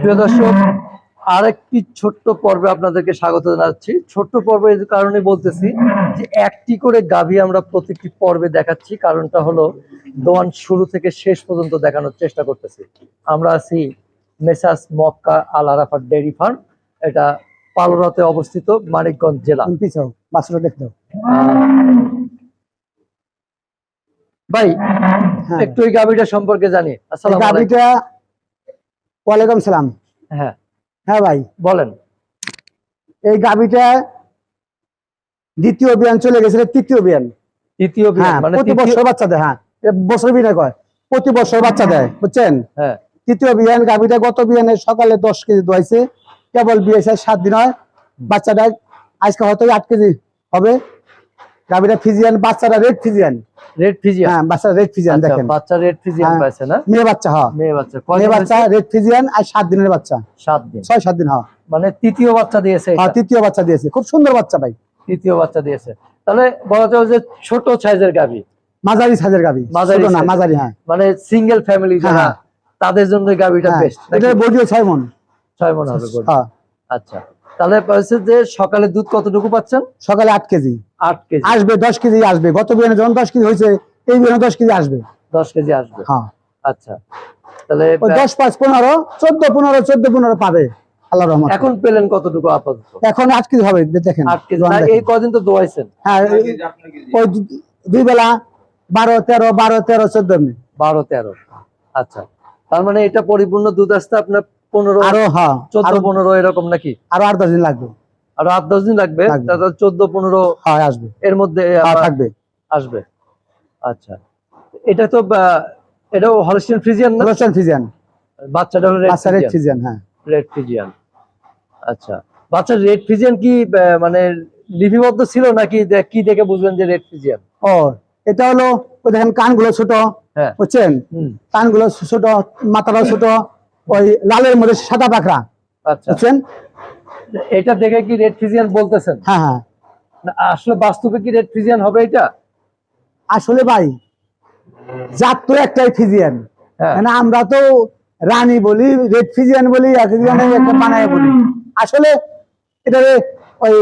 প্রিয় দর্শক আরেকটি ছোট্ট পর্বে আপনাদেরকে স্বাগত জানাচ্ছি। ছোট্ট পর্বে এই কারণে বলতেছি যে একটি করে গাভী আমরা প্রতিটি পর্বে দেখাচ্ছি। কারণটা হলো দোয়ান শুরু থেকে শেষ পর্যন্ত দেখানোর চেষ্টা করতেছি। আমরা আছি মেসাস মক্কা আল আরাফার ডেয়ারি ফার্ম। এটা পালরাতে অবস্থিত মানিকগঞ্জ জেলা। ভাই হ্যাঁ। একটু এই গাভীটা সম্পর্কে জানি। আসসালাম গাবিটা ওয়ালাইকুম সালাম। হ্যাঁ। হ্যাঁ ভাই। বলেন। এই গাবিটা দ্বিতীয় বিয়ান চলে গেছিল তৃতীয় বিয়ান তৃতীয় বিয়ে, হ্যাঁ মানে প্রতি বছর বাচ্চা দেয় হ্যাঁ। বছর বিনা কয়? প্রতি বছর বাচ্চা দেয় বুঝছেন? হ্যাঁ। তৃতীয় বিয়ান গাবিটা গত বিয়ানে সকালে দশ কেজি দোয়াইছে কেবল বিয়েছে সাত দিন হয় বাচ্চাটা আজকে হয়তো আট কেজি হবে। গাবিটা ফিজিয়ান বাচ্চাটা রেড ফিজিয়ান রেড ফিজিয়ান হ্যাঁ বাচ্চা রেড ফিজিয়ান দেখেন। বাচ্চা রেড ফিজিয়ান হ্যাঁ। পাইছে না? মেয়ে বাচ্চা হ্যাঁ। মেয়ে বাচ্চা মেয়ে বাচ্চা রেড ফিজিয়ান আর সাত দিনের বাচ্চা। সাত দিন। ছয় সাত দিন হ্যাঁ। মানে তৃতীয় বাচ্চা দিয়েছে হ্যাঁ তৃতীয় বাচ্চা দিয়েছে। খুব সুন্দর বাচ্চা ভাই। তৃতীয় বাচ্চা দিয়েছে। তাহলে বলা যায় যে ছোট সাইজের গাভী। মাঝারি সাইজের গাবি মাঝারি না মাঝারি হ্যাঁ। মানে সিঙ্গেল ফ্যামিলি যারা হ্যাঁ। তাদের জন্য এই গাভীটা হ্যাঁ বেস্ট এটা বডিও ছয় মন। ছয় মন হবে। হ্যাঁ। আচ্ছা। তাহলে হচ্ছে যে সকালে দুধ কতটুকু পাচ্ছেন? সকালে আট কেজি। আট কেজি। আসবে দশ কেজি আসবে। গত বিয়ানে যখন দশ কেজি হয়েছে এই বিয়ানে দশ কেজি আসবে। দশ কেজি আসবে। হ্যাঁ। আচ্ছা। তাহলে দশ পাঁচ পনেরো চোদ্দ পনেরো চোদ্দ পনেরো পাবে আল্লাহ রহমান এখন পেলেন কতটুকু আপাতত? এখন আট কেজি হবে দেখেন আট কেজি। দোয়ান না, দেখেন। এই কদিন তো দোয়াইছেন। হ্যাঁ ওই দুই বেলা বারো তেরো বারো তেরো চোদ্দ বারো তেরো। আচ্ছা। তার মানে এটা পরিপূর্ণ দুধ আসতে আপনার পনেরো আরও হ্যাঁ চোদ্দ পনেরো এরকম নাকি? আরও আট দশ দিন লাগবে। আরও আট দশ দিন লাগবে। চোদ্দ পনেরো আসবে। এর মধ্যে হ্যাঁ থাকবে। আসবে। আচ্ছা। এটা তো এটাও হলস্টিন ফ্রিজিয়ান না? রোশন ফিজিয়ান বাচ্চাটা হলো রেড ফ্রিজিয়ান হ্যাঁ। রেড ফিজিয়ান আচ্ছা। বাচ্চা রেড ফিজিয়ান কি মানে লিপিবদ্ধ ছিল নাকি কি দেখে বুঝবেন যে রেড ফিজিয়ান ও এটা হলো ওই দেখেন কানগুলো ছোট হ্যাঁ। বুঝছেন? কানগুলো ছোট মাথাটাও ছোট ওই লালের মধ্যে সাদা পাখরা আচ্ছা। বুঝছেন? এটা দেখে কি রেড ফিজিয়ান বলতেছেন? হ্যাঁ হ্যাঁ। আসলে বাস্তবে কি রেড ফিজিয়ান হবে এটা? আসলে ভাই জাত তো একটাই ফিজিয়ান হ্যাঁ। মানে আমরা তো রানী বলি রেড ফিজিয়ান বলি একজনে একটা বানায় বলি। আসলে এটা ওই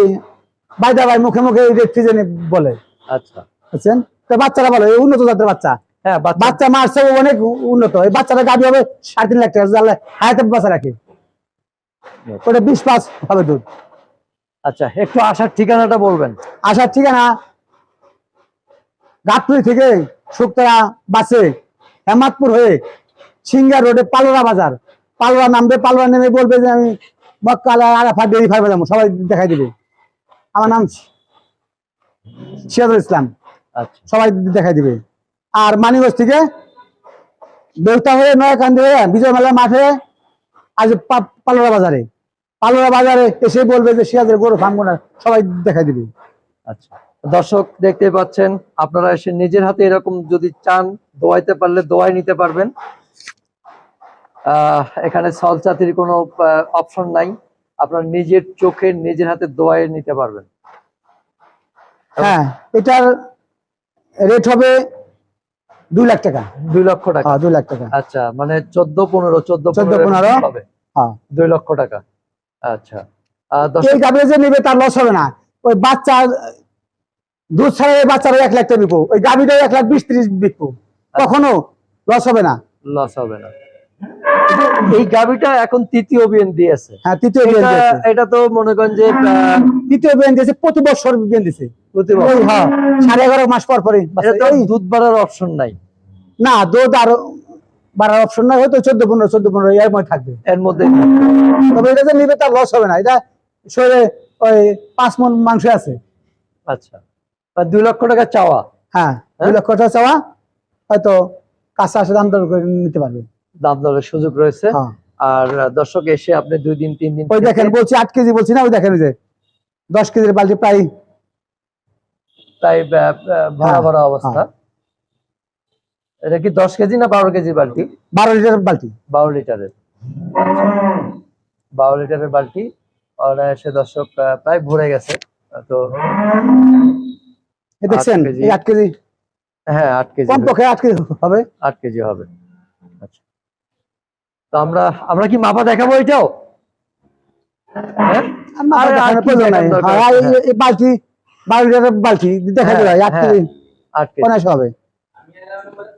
বাইদা ভাই মুখে মুখে রেড ফিজিয়ান বলে। আচ্ছা। বুঝছেন? তো বাচ্চারা বলে এই উন্নত জাতের বাচ্চা। হ্যাঁ বাচ্চা। মারছে অনেক উন্নত। এই বাচ্চাটা গাবি হবে সাড়ে তিন লাখ টাকা হায়াতে বাচ্চা রাখে। ওটা বিশ পাঁচ হবে দুধ। আচ্ছা একটু আসার ঠিকানাটা বলবেন। আসার ঠিকানা থেকে শুক্তরা বাসে হেমাদপুর হয়ে সিঙ্গা রোডে পালোরা বাজার। পালোরা নামবে পালোরা নেমে বলবে যে আমি মক্কালা আরাফা ডেরি ফার্মে যাব। সবাই দেখাই দিবে। আমার নাম সিরাজুল ইসলাম। আচ্ছা। সবাই দেখাই দিবে। আর মানিগঞ্জ থেকে বেউতা হয়ে নয়াকান্দি হয়ে বিজয় মেলা মাঠে আজ পালোরা বাজারে। পালোরা বাজারে এসে বলবে যে সিরাজের গরু ফার্ম না সবাই দেখাই দিবে। আচ্ছা। দর্শক দেখতে পাচ্ছেন আপনারা এসে নিজের হাতে এরকম যদি চান দোয়াইতে পারলে দোয়াই নিতে পারবেন। এখানে সল জাতির কোনো অপশন নাই। আপনার নিজের চোখে নিজের হাতে দোয়াই নিতে পারবেন। হ্যাঁ এটার রেট হবে দুই লাখ টাকা। দুই লক্ষ টাকা? হ্যাঁ দুই লাখ টাকা। আচ্ছা মানে চোদ্দ পনেরো চোদ্দ 14, 15 হবে হ্যাঁ। দুই লক্ষ টাকা। আচ্ছা। এই দর্শক যে নেবে তার লস হবে না। ওই বাচ্চা দুধ ছাড়া এই বাচ্চারও এক লাখ টাকা বিকবো ওই গাভীটাও এক লাখ বিশ ত্রিশ বিকবো। কখনো লস হবে না। লস হবে না। এই গাবিটা এখন তৃতীয় বিএন দিয়েছে। হ্যাঁ তৃতীয় এটা দিয়েছে। এটা তো মনে করেন যে তৃতীয় বিয়ান দিয়েছে প্রতি বছর প্রতি। হ্যাঁ সাড়ে এগারো মাস পর পরে দুধ বাড়ার অপশন নাই। না দুধ আরও বাড়ার অপশন না হয়তো চোদ্দ পনেরো চোদ্দ পনেরো এর মধ্যে থাকবে। এর মধ্যে তবে এটা যে নিবে তার লস হবে না এটা শরীরে ওই পাঁচ মন মাংস আছে। আচ্ছা। দুই লক্ষ টাকা চাওয়া। হ্যাঁ দুই লক্ষ টাকা চাওয়া হয়তো কাছে আসে দাম দর করে নিতে পারবে। দাম দরের সুযোগ রয়েছে। হ্যাঁ। আর দর্শক এসে আপনি দুই দিন তিন দিন ওই দেখেন বলছি আট কেজি বলছি না ওই দেখেন যে দশ কেজির বালতি প্রায় আহ, ভরা হ্যাঁ, ভরা অবস্থা। এটা কি দশ কেজি না বারো কেজি বালতি? বারো লিটার বালতি। বারো লিটারের। বারো লিটারের বালতি। অনায়াসে দর্শক প্রায় ভরে গেছে। তো দেখছেন কেজি। আট কেজি। হ্যাঁ আট কেজি কম হয়ে- পক্ষে আট কেজি হবে। আট কেজি হবে। আচ্ছা। তো আমরা আমরা কি মাপা দেখাবো এটাও? হ্যাঁ? হ্যাঁ, এই- এই বালতি বালতি বালতি দেখা হ্যাঁ, যায় হ্যাঁ, আট কেজি। হবে।